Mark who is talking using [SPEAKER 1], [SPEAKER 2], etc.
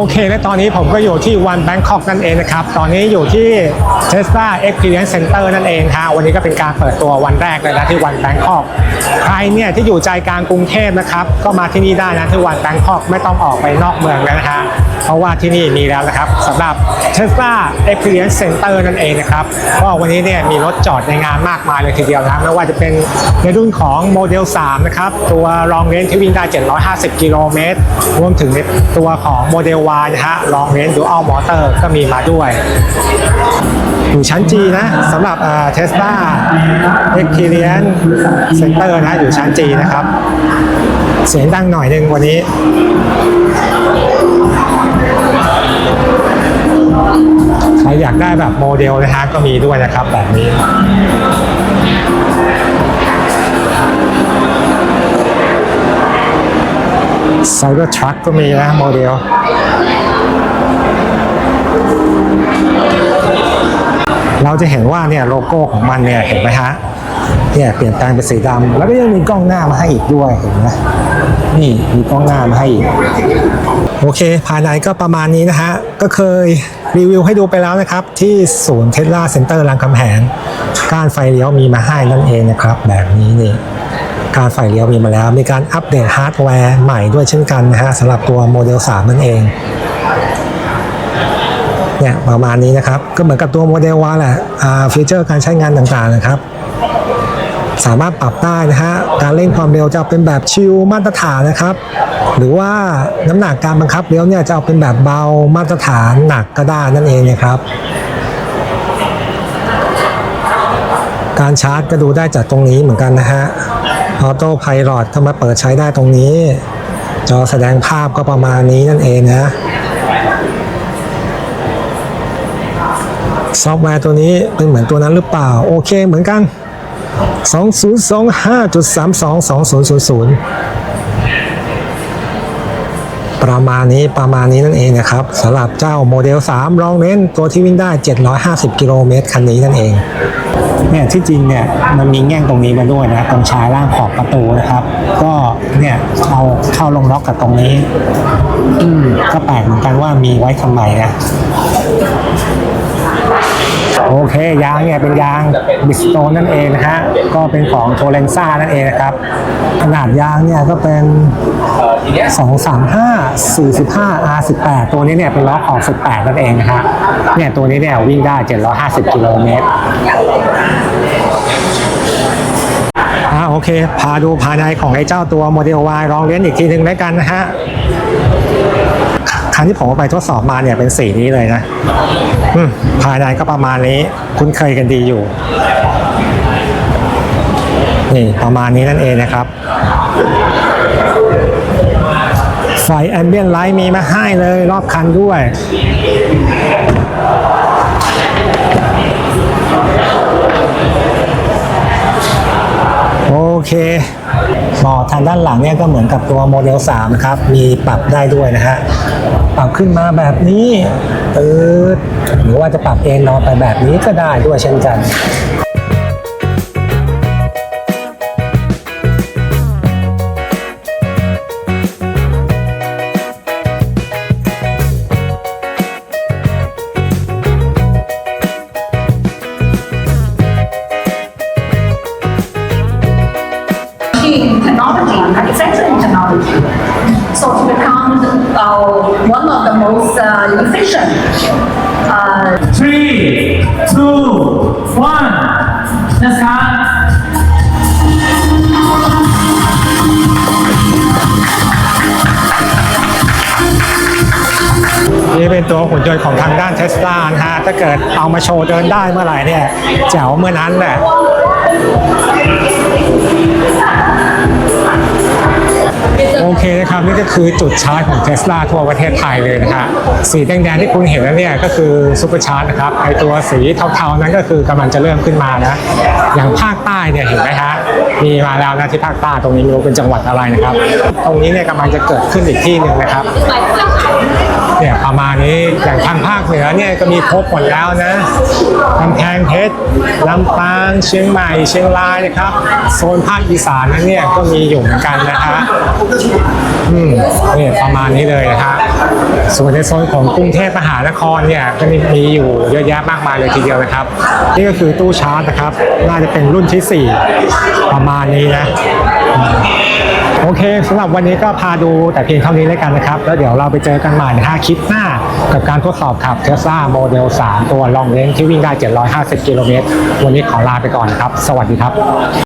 [SPEAKER 1] โอเค และตอนนี้ผมก็อยู่ที่วันแบงคอกนั่นเองนะครับ ตอนนี้อยู่ที่ Tesla Experience Center นั่นเองฮะวันนี้ก็เป็นการเปิดตัววันแรกเลยนะที่วันแบงคอกใครเนี่ยที่อยู่ใจกลางกรุงเทพนะครับ ก็มาที่นี่ได้นะที่วันแบงคอกไม่ต้องออกไปนอกเมืองนะฮะเพราะว่าที่นี่มีแล้วนะครับสำหรับ Tesla Experience Center นั่นเองนะครับก็วันนี้เนี่ยมีรถจอดในงานมากมายเลยทีเดียวนะไม่ว่าจะเป็นในรุ่นของโมเดล 3 นะครับ ตัวรองเรนที่วิ่งได้ 750 กิโลเมตรรวมถึงในตัวของโมเดล Y นะฮะรองเรนดูอัลมอเตอร์ก็มีมาด้วยอยู่ชั้น G นะสำหรับเทสลา Experience Center นะอยู่ชั้น G นะครับ เสียงดังหน่อยหนึ่งวันนี้ใครอยากได้แบบโมเดลนะฮะก็มีด้วยนะครับแบบนี้ไซเบอร์ทรัคก็มีนะโมเดลเราจะเห็นว่าเนี่ยโลโก้ของมันเนี่ยเห็นไหมฮะ เนี่ยเปลี่ยนแปลงเป็นสีดำแล้วก็ยังมีกล้องหน้ามาให้อีกด้วยเห็นไหมนี่มีกล้องหน้ามาให้อีกโอเค ภายในก็ประมาณนี้นะฮะ ก็เคยรีวิวให้ดูไปแล้วนะครับ ที่ศูนย์เทสลาเซ็นเตอร์รามคำแหงการไฟเลี้ยวมีมาให้นั่นเองนะครับ แบบนี้นี่การไฟเลี้ยวมีมาแล้ว มีการอัปเดตฮาร์ดแวร์ใหม่ด้วยเช่นกันนะฮะสำหรับตัวโมเดล 3 นั่นเองเนี่ยประมาณนี้นะครับ ก็เหมือนกับตัวโมเดลวาแหละฟีเจอร์การใช้งานต่างๆนะครับ สามารถปรับได้นะฮะการเร่งความเร็วจะเอาเป็นแบบชิลมาตรฐานนะครับ หรือว่าน้ำหนักการบังคับเลี้ยวเนี่ยจะเอาเป็นแบบเบามาตรฐานหนักก็ได้นั่นเองนะครับการชาร์จก็ดูได้จากตรงนี้เหมือนกันนะฮะ ออโต้ไพลอตก็มาเปิดใช้ได้ตรงนี้ จอแสดงภาพก็ประมาณนี้นั่นเองนะ ซอฟต์แวร์ตัวนี้เป็นเหมือนตัวนั้นหรือเปล่า โอเคเหมือนกัน 2025.322000 ประมาณนี้ประมาณนี้นั่นเองนะครับสำหรับเจ้าโมเดล 3 รองเน้นตัวที่วิ่งได้ 750 กิโลเมตรคันนี้นั่นเองเนี่ยที่จริงเนี่ยมันมีแง่งตรงนี้มาด้วยนะตรงชายล่างขอบประตูนะครับ ก็เนี่ยเอาเข้าลงล็อกกับตรงนี้ อืมก็แปลกเหมือนกันว่ามีไว้ทำไมนะ โอเคยางเนี่ยเป็นยางบิสโตนนั่นเองนะฮะก็เป็นของโทเลนซ่านั่นเองนะครับ ขนาดยางเนี่ยก็เป็น 235 45 R18 ตัวนี้เนี่ยเป็นล้อของ18 นั่นเองนะฮะเนี่ยตัวนี้เนี่ยวิ่งได้ 750 กิโลเมตรอ่าโอเค พาดูภายในของไอ้เจ้าตัวโมเดล Y ลองเลี้ยนอีกทีหนึ่งแล้วกันนะฮะ คันที่ผมเอาไปทดสอบมาเนี่ยเป็นสีนี้เลยนะภายในก็ประมาณนี้ คุ้นเคยกันดีอยู่ นี่ประมาณนี้นั่นเองนะครับ ไฟแอมเบียนไลท์มีมาให้เลยรอบคันด้วยอ เคหมอทางด้านหลังเนี่ยก็เหมือนกับตัวโมเดล3นะครับ มีปรับได้ด้วยนะฮะ ปรับขึ้นมาแบบนี้ตืดหรือว่าจะปรับเอนนอนไปแบบนี้ก็ได้ด้วยเช่นกัน
[SPEAKER 2] in technology, manufacturing technology. So to become uh, one of the most uh, efficient uh,
[SPEAKER 3] Three, two, one. Let's start.
[SPEAKER 1] นี่เป็นตัวหุ่นยนต์ของทางด้านเทสลานะฮะ ถ้าเกิดเอามาโชว์เดินได้เมื่อไหร่เนี่ยแจ๋วเมื่อนั้นแหละ นะครับนี่ก็คือจุดชาร์จของเทสลาทั่วประเทศไทยเลยนะฮะสีแดงๆที่คุณเห็นแล้วเนี่ยก็คือซูเปอร์ชาร์จนะครับไอตัวสีเทาๆนั้นก็คือกำลังจะเริ่มขึ้นมานะอย่างภาคใต้เนี่ยเห็นไหมฮะมีมาแล้วนะที่ภาคใต้ตรงนี้ไม่รู้เป็นจังหวัดอะไรนะครับ ตรงนี้เนี่ยกำลังจะเกิดขึ้นอีกที่หนึ่งนะครับ เนี่ยประมาณนี้อย่างทางภาคเหนือเนี่ยก็มีครบหมดแล้วนะกำแพงเพชรลำปางเชียงใหม่ เชียงรายนะครับ โซนภาคอีสานนั้นเนี่ยก็มีอยู่เหมือนกันนะฮะอืมเนี่ยประมาณนี้เลยนะฮะส่วนในโซนของกรุงเทพมหานครเนี่ยก็มีอยู่เยอะแยะมากมายเลยทีเดียวนะครับ นี่ก็คือตู้ชาร์จนะครับ น่าจะเป็นรุ่นที่ 4 ประมาณนี้นะ โอเคสำหรับวันนี้ก็พาดูแต่เพียงเท่านี้แล้วกันนะครับ แล้วเดี๋ยวเราไปเจอกันใหม่นะฮะคลิปหน้ากับการทดสอบขับ Tesla Model 3 ตัวลองเลนที่วิ่งได้ 750 กิโลเมตร วันนี้ขอลาไปก่อนครับ สวัสดีครับ